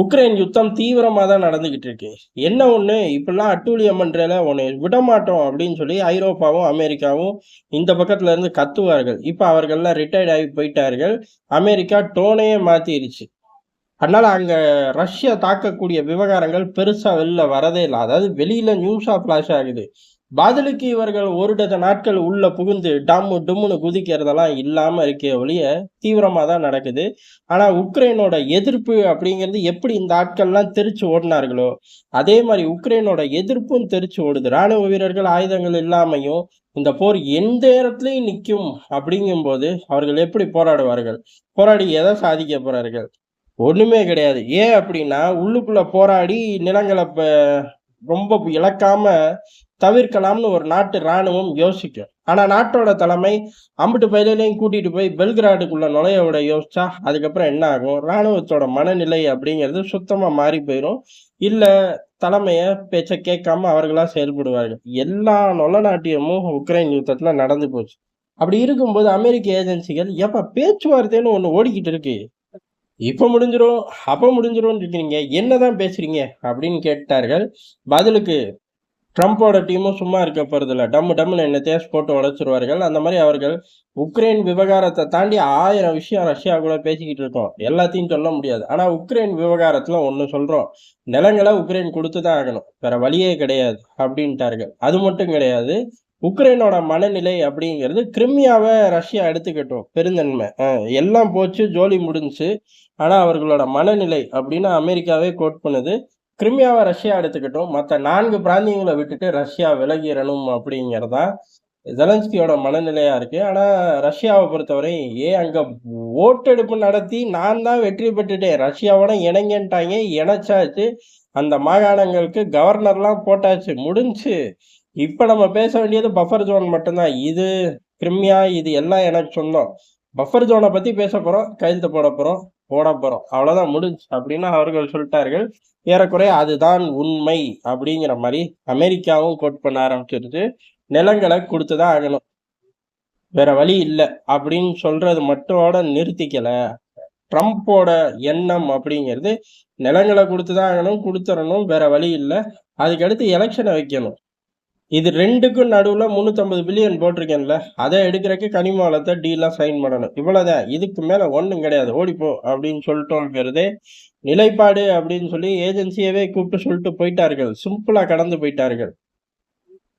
Ukraine யுத்தம் தீவிரமாக தான் நடந்துகிட்டு இருக்கு. என்ன ஒன்று இப்படிலாம் அட்டூழியம் பண்றேல ஒன்று விடமாட்டோம் அப்படின்னு சொல்லி ஐரோப்பாவும், அமெரிக்காவும் இந்த பக்கத்துல இருந்து கத்துவார்கள். இப்போ அவர்கள்லாம் ரிட்டையர்ட் ஆகி போயிட்டார்கள். அமெரிக்கா டோனையே மாற்றிருச்சு அதனால் அங்கே ரஷ்யா தாக்கக்கூடிய விவகாரங்கள் பெருசாக வெளில வரதே இல்லை அதாவது வெளியில் நியூஸாக ஃப்ளாஷ் ஆகுது. பாதலுக்கு இவர்கள் ஒரு டஜன் நாட்கள் உள்ள புகுந்து டம்மு டும்முன்னு குதிக்கிறதெல்லாம் இல்லாம இருக்கே ஒழிய, தீவிரமா தான் நடக்குது. ஆனா உக்ரைனோட எதிர்ப்பு அப்படிங்கிறது எப்படி இந்த ஆட்கள்லாம் தெரிச்சு ஓடினார்களோ அதே மாதிரி உக்ரைனோட எதிர்ப்பும் தெறிச்சு ஓடுது. ராணுவ வீரர்கள் ஆயுதங்கள் இல்லாமையும், இந்த போர் எந்த இடத்துலயும் நிக்கும் அப்படிங்கும்போது, அவர்கள் எப்படி போராடுவார்கள்? போராடி எதை சாதிக்க போறார்கள்? ஒண்ணுமே கிடையாது. ஏன் அப்படின்னா, உள்ளுக்குள்ள போராடி நிலங்களை ரொம்ப இழக்காம தவிர்க்கலாம்னு ஒரு நாட்டு ராணுவம் யோசிக்கும். ஆனால் நாட்டோட தலைமை அம்பிட்டு பயிலையும் கூட்டிகிட்டு போய் பெல்கிராடுக்குள்ள நுழைய விட யோசிச்சா, அதுக்கப்புறம் என்ன ஆகும்? ராணுவத்தோட மனநிலை அப்படிங்கிறது சுத்தமாக மாறி போயிடும் இல்லை தலைமைய பேச்ச கேட்காம அவர்களாக செயல்படுவார்கள். எல்லா நொல நாட்டியமும் உக்ரைன் யுத்தத்தில் நடந்து போச்சு. அப்படி இருக்கும்போது அமெரிக்க ஏஜென்சிகள், எப்போ பேச்சுவார்த்தைன்னு ஒன்று ஓடிக்கிட்டு இருக்கு. இப்போ முடிஞ்சிரும், அப்போ முடிஞ்சிரும்னு இருக்கிறீங்க. என்னதான் பேசுறீங்க?" அப்படின்னு கேட்டார்கள். பதிலுக்கு ட்ரம்ப்போட டீமும் சும்மா இருக்க போறதில்ல. டம்மு டம்முன்னு என்னத்தையே போட்டு உடைச்சிருவார்கள். அந்த மாதிரி அவர்கள் உக்ரைன் விவகாரத்தை தாண்டி ஆயிரம் விஷயம் ரஷ்யா கூட பேசிக்கிட்டு இருக்கோம். எல்லாத்தையும் சொல்ல முடியாது. ஆனா உக்ரைன் விவகாரத்துல ஒன்று சொல்றோம். நிலங்களை உக்ரைன் கொடுத்து தான் ஆகணும். வேற வழியே கிடையாது அப்படின்ட்டார்கள். அது மட்டும் கிடையாது. உக்ரைனோட மனநிலை அப்படிங்கிறது கிரிமியாவை ரஷ்யா எடுத்துக்கிட்டோம் பெருந்தன்மை. எல்லாம் போச்சு, ஜோலி முடிஞ்சுச்சு. ஆனா அவர்களோட மனநிலை அப்படின்னு அமெரிக்காவே கோட் பண்ணுது. கிரிமியாவை ரஷ்யா எடுத்துக்கிட்டோம் மற்ற நான்கு பிராந்தியங்களை விட்டுட்டு ரஷ்யா விலகிடணும் அப்படிங்கிறதான் ஜெலன்ஸ்கியோட மனநிலையா இருக்கு. ஆனா ரஷ்யாவை பொறுத்தவரை, "ஏன் அங்க ஓட்டெடுப்பு நடத்தி நான் தான் வெற்றி பெற்றுட்டேன். ரஷ்யாவோட இணைங்கன்ட்டாங்க. இணைச்சாச்சு. அந்த மாகாணங்களுக்கு கவர்னர்லாம் போட்டாச்சு. முடிஞ்சுச்சு. இப்ப நம்ம பேச வேண்டியது பஃபர் ஜோன் மட்டும்தான் இது கிரிமியா இது எல்லாம் எனக்கு சொந்தம். பஃபர் ஜோனை பத்தி பேச போறோம். கையெழுத்து போட போறோம். போட போறோம். அவ்வளவுதான் முடிஞ்சு அப்படின்னு அவர்கள் சொல்லிட்டார்கள். ஏறக்குறைய அதுதான் உண்மை அப்படிங்கிற மாதிரி அமெரிக்காவும் கோட் பண்ண ஆரம்பிச்சிருச்சு. நிலங்களை கொடுத்துதான் ஆகணும். வேற வழி இல்லை அப்படின்னு சொல்றது மட்டும் நிறுத்திக்கல. ட்ரம்ப்போட எண்ணம் அப்படிங்கிறது, நிலங்களை கொடுத்துதான் ஆகணும். கொடுத்துடணும் வேற வழி இல்லை அதுக்கடுத்து எலெக்ஷனை வைக்கணும். இது ரெண்டுக்கும் நடுவில் முந்நூற்றம்பது பில்லியன் போட்டிருக்கேன்ல, அதை எடுக்கிறக்கு கனிம வளத்த சைன் பண்ணணும். இவ்வளோதான் இதுக்கு மேலே ஒன்றும் கிடையாது. ஓடிப்போ அப்படின்னு சொல்லிட்டோங்கிறதே நிலைப்பாடு அப்படின்னு சொல்லி ஏஜென்சியவே கூப்பிட்டு சொல்லிட்டு போயிட்டார்கள். சிம்பிளாக கடந்து போயிட்டார்கள்.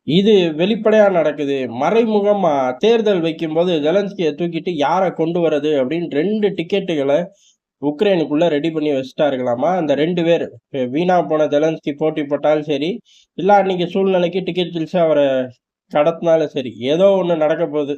இது வெளிப்படையாக நடக்குது. மறைமுகமாக தேர்தல் வைக்கும்போது ஜெலன்ஸ்கியை தூக்கிட்டு யாரை கொண்டு வரது அப்படின்னு ரெண்டு டிக்கெட்டுகளை உக்ரைனுக்குள்ள ரெடி பண்ணி வச்சுட்டார்களாமா. அந்த ரெண்டு பேர் வீணா போன ஜெலன்ஸ்கி போட்டி போட்டாலும் சரி, இல்லை அன்னைக்கு சூழ்நிலைக்கு டிக்கெட் கிழிச்சு அவரை கடத்தினாலும் சரி, ஏதோ ஒன்று நடக்கப் போகுது.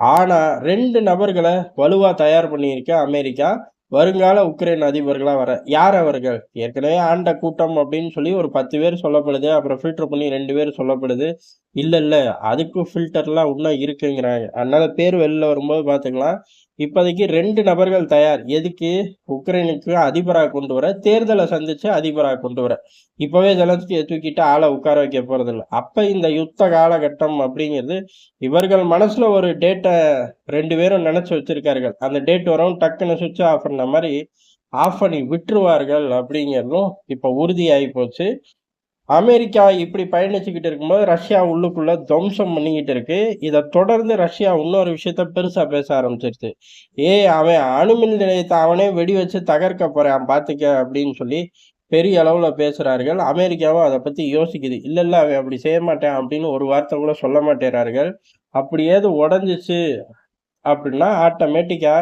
ஆனால் ரெண்டு நபர்களை வலுவாக தயார் பண்ணியிருக்க அமெரிக்கா. வருங்கால உக்ரைன் அதிபர்களாக வர. யார் அவர்கள்? ஏற்கனவே ஆண்ட கூட்டம் அப்படின்னு சொல்லி ஒரு 10 பேர் சொல்லப்படுது. அப்புறம் ஃபில்டர் பண்ணி ரெண்டு பேர் சொல்லப்படுது. இல்லை இல்லை அதுக்கும் ஃபில்டர்லாம் இன்னும் இருக்குங்கிறாங்க. அதனால பேர் வெளில வரும்போது பார்த்துக்கலாம். இப்போதைக்கு ரெண்டு நபர்கள் தயார். எதுக்கு? உக்ரைனுக்கு அதிபராக கொண்டு வர. தேர்தலை சந்திச்சு அதிபராக கொண்டு வர. இப்பவே ஜெலன்ஸ்கிய தூக்கிட்டு ஆளை உட்கார வைக்க போகிறதில்ல அப்ப இந்த யுத்த காலகட்டம் அப்படிங்கிறது இவர்கள் மனசுல ஒரு டேட்டை ரெண்டு பேரும் நினைச்சு வச்சிருக்கார்கள். அந்த டேட் வரும் டக்குன்னு சுவிட்ச் ஆஃப் பண்ண மாதிரி ஆஃப் பண்ணி விட்டுருவார்கள் அப்படிங்கிறதும் இப்போ உறுதியாகி போச்சு. அமெரிக்கா இப்படி பயணிச்சுக்கிட்டு இருக்கும்போது, ரஷ்யா உள்ளுக்குள்ள துவம்சம் பண்ணிக்கிட்டு இருக்கு. இதை தொடர்ந்து ரஷ்யா இன்னொரு விஷயத்த பெருசா பேச ஆரம்பிச்சிருச்சு. "ஏய் அவன் அணுமின் நிலையத்தை அவனே வெடி வச்சு தகர்க்க போறான் பார்த்துக்க" அப்படின்னு சொல்லி பெரிய அளவுல பேசுறார்கள். அமெரிக்காவும் அதை பத்தி யோசிக்குது. இல்ல இல்ல அவன் அப்படி செய்ய மாட்டான் அப்படின்னு ஒரு வார்த்தை கூட சொல்ல மாட்டேறார்கள் அப்படி ஏது உடஞ்சிச்சு அப்படின்னா ஆட்டோமேட்டிக்கா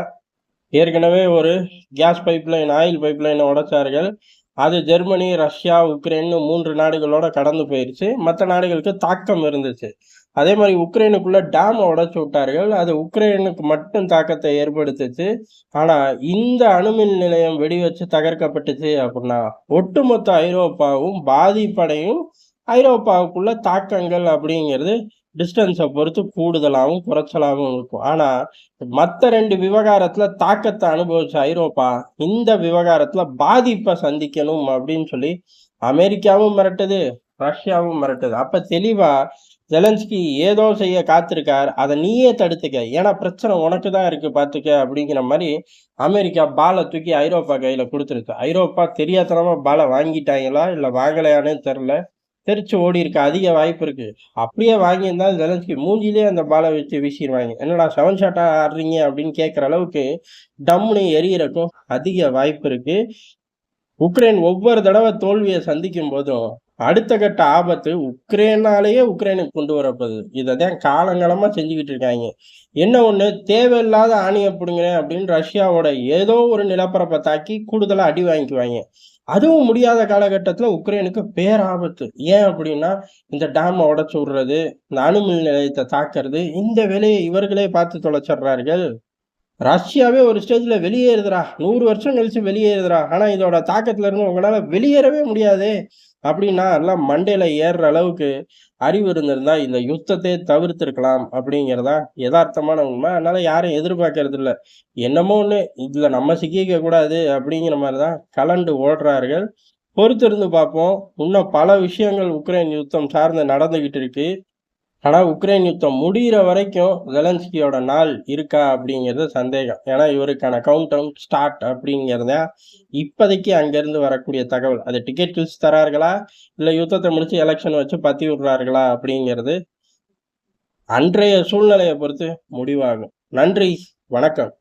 ஏற்கனவே ஒரு கேஸ் பைப்லைன், ஆயில் பைப்லைன உடைச்சார்கள். அது ஜெர்மனி, ரஷ்யா, உக்ரைன்னு மூன்று நாடுகளோட கடந்து போயிருச்சு. மற்ற நாடுகளுக்கு தாக்கம் இருந்துச்சு. அதே மாதிரி உக்ரைனுக்குள்ள டேம் உடைச்சு விட்டார்கள். அது உக்ரைனுக்கு மட்டும் தாக்கத்தை ஏற்படுத்துச்சு. ஆனா இந்த அணுமின் நிலையம் வெடி வச்சு தகர்க்கப்பட்டுச்சு அப்படின்னா, ஒட்டுமொத்த ஐரோப்பாவும் பாதிப்படையும். ஐரோப்பாவுக்குள்ள தாக்கங்கள் அப்படிங்கிறது டிஸ்டன்ஸை பொறுத்து கூடுதலாகவும் குறைச்சலாகவும் இருக்கும். ஆனால் மற்ற ரெண்டு விவகாரத்தில் தாக்கத்தை அனுபவிச்ச ஐரோப்பா, இந்த விவகாரத்தில் பாதிப்பை சந்திக்கணும் அப்படின்னு சொல்லி அமெரிக்காவும் மிரட்டுது, ரஷ்யாவும் மிரட்டுது. அப்போ தெளிவாக ஜெலன்ஸ்கி ஏதோ செய்ய காத்திருக்கார் அதை நீயே தடுத்துக்க ஏன்னா பிரச்சனை உனக்கு தான் இருக்குது பார்த்துக்க அப்படிங்கிற மாதிரி அமெரிக்கா பாலை தூக்கி ஐரோப்பா கையில் கொடுத்துருக்கு ஐரோப்பா தெரியாதனமா பாலை வாங்கிட்டாங்களா இல்லை வாங்கலையானே தெரில தெரிச்சு ஓடி இருக்கு. அதிக வாய்ப்பு இருக்கு. அப்படியே வாங்கியிருந்தா ஜெலன்ஸ்கி மூஞ்சிலே அந்த பாலை வச்சு வீசிடுவாங்க என்னடா செவன் ஷாட்டா ஆடுறீங்க அப்படின்னு கேட்குற அளவுக்கு டம்னு எரியறக்கும் அதிக வாய்ப்பு இருக்கு. உக்ரைன் ஒவ்வொரு தடவை தோல்வியை சந்திக்கும் போதும் அடுத்த கட்ட ஆபத்து உக்ரைனாலேயே உக்ரைனுக்கு கொண்டு வரப்படுது இதை தான் காலங்காலமாக செஞ்சுக்கிட்டு இருக்காங்க. என்ன ஒன்று தேவையில்லாத ஆணியை பிடுங்குறேன் அப்படின்னு ரஷ்யாவோட ஏதோ ஒரு நிலப்பரப்பை தாக்கி கூடுதலாக அடி வாங்கிக்குவாங்க. அதுவும் முடியாத காலகட்டத்தில் உக்ரைனுக்கு பேராபத்து. ஏன் அப்படின்னா இந்த டேமை உடச்சு விடுறது இந்த அணுமின் நிலையத்தை தாக்குறது இந்த வேலையை இவர்களே பார்த்து தொலைச்சிடுறார்கள். ரஷ்யாவே ஒரு ஸ்டேஜில் வெளியேறுதுடா. நூறு வருஷம் கழிச்சு வெளியேறுதுரா ஆனால் இதோட தாக்கத்துல இருந்து உங்களால வெளியேறவே முடியாதே. அப்படின்னா எல்லாம் மண்டையில் ஏறுற அளவுக்கு அறிவு இருந்திருந்தா இந்த யுத்தத்தை தவிர்த்திருக்கலாம் அப்படிங்கிறதா யதார்த்தமான உண்மை. அதனால் யாரும் எதிர்பார்க்கறது இல்லை. என்னமோ ஒன்று இதில் நம்ம சிக்கிக்க கூடாது அப்படிங்கிற மாதிரிதான் கலண்டு ஓடுறார்கள். பொறுத்திருந்து பார்ப்போம். இன்னும் பல விஷயங்கள் உக்ரைன் யுத்தம் சார்ந்து நடந்துக்கிட்டு இருக்கு. ஆனால் உக்ரைன் யுத்தம் முடியிற வரைக்கும் ஜெலன்ஸ்கியோட நாள் இருக்கா அப்படிங்கிறது சந்தேகம். ஏன்னா இவருக்கான கவுண்ட் டவுன் ஸ்டார்ட் அப்படிங்கிறத இப்போதைக்கு அங்கேருந்து வரக்கூடிய தகவல். அது டிக்கெட் கில்ஸ் தரார்களா? இல்லை யுத்தத்தை முடிச்சு எலெக்ஷன் வச்சு பற்றி விடுறார்களா அப்படிங்கிறது அன்றைய சூழ்நிலையை பொறுத்து முடிவாகும். நன்றி வணக்கம்.